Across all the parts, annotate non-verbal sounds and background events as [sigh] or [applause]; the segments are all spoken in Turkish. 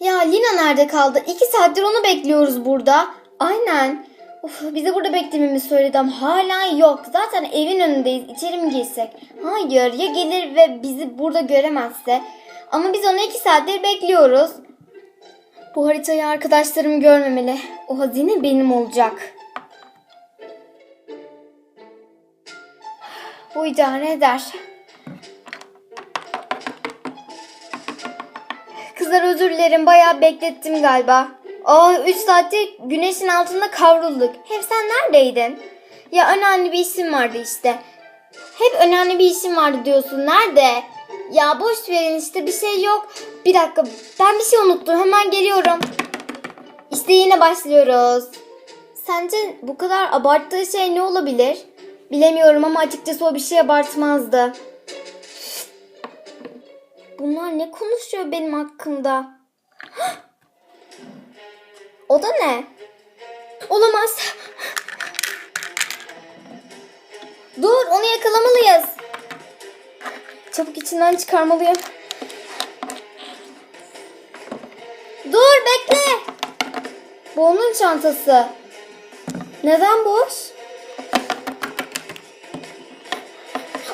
Lina nerede kaldı? İki saattir onu bekliyoruz burada. Aynen. Of, bize burada beklememizi söyledi ama hala yok. Zaten evin önündeyiz. İçeri mi girsek? Hayır ya gelir ve bizi burada göremezse? Ama biz onu iki saattir bekliyoruz. Bu haritayı arkadaşlarım görmemeli. O hazine benim olacak. Bu idare eder. Kızlar özür dilerim bayağı beklettim galiba. Aa 3 saattir güneşin altında kavrulduk. Hem sen neredeydin? Ya önemli bir işim vardı işte. Hep önemli bir işim vardı diyorsun. Nerede? Ya boş verin işte bir şey yok. Bir dakika ben bir şey unuttum. Hemen geliyorum. İşte yine başlıyoruz. Sence bu kadar abarttığı şey ne olabilir? Bilemiyorum ama açıkçası o bir şey abartmazdı. Bunlar ne konuşuyor benim hakkımda? [gasps] O da ne? Olamaz. [gasps] Dur, onu yakalamalıyız. Çabuk içinden çıkarmalıyım. Dur, bekle. Bu onun çantası. Neden boş?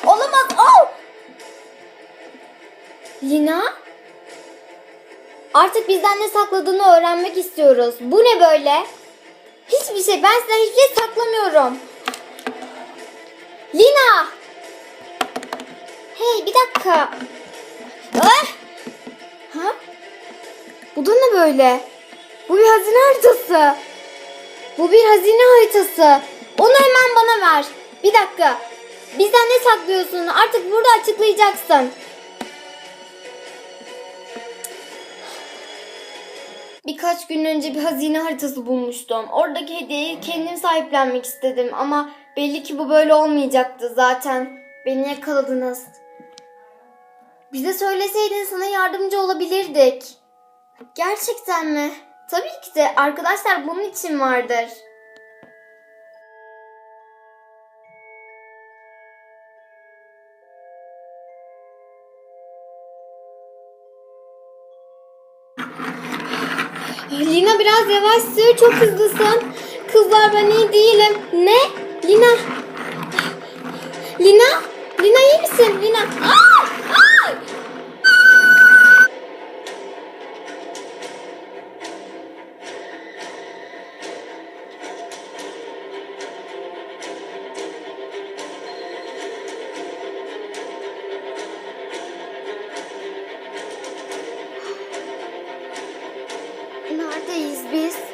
Olamaz. Oh! Lina? Artık bizden ne sakladığını öğrenmek istiyoruz. Bu ne böyle? Hiçbir şey. Ben sizden hiçbir şey saklamıyorum. Lina! Hey bir dakika. Ah! Ha? Bu da ne böyle? Bu bir hazine haritası. Bu bir hazine haritası. Onu hemen bana ver. Bir dakika. Bizden ne saklıyorsun? Artık burada açıklayacaksın. Birkaç gün önce bir hazine haritası bulmuştum. Oradaki hediyeyi kendim sahiplenmek istedim ama belli ki bu böyle olmayacaktı zaten. Beni yakaladınız. Bize söyleseydin sana yardımcı olabilirdik. Gerçekten mi? Tabii ki de arkadaşlar bunun için vardır. Lina biraz yavaş sür, çok hızlısın. Kızlar ben iyi değilim. Ne? Lina. Lina? Lina iyi misin? Lina. Aa! Neredeyiz biz?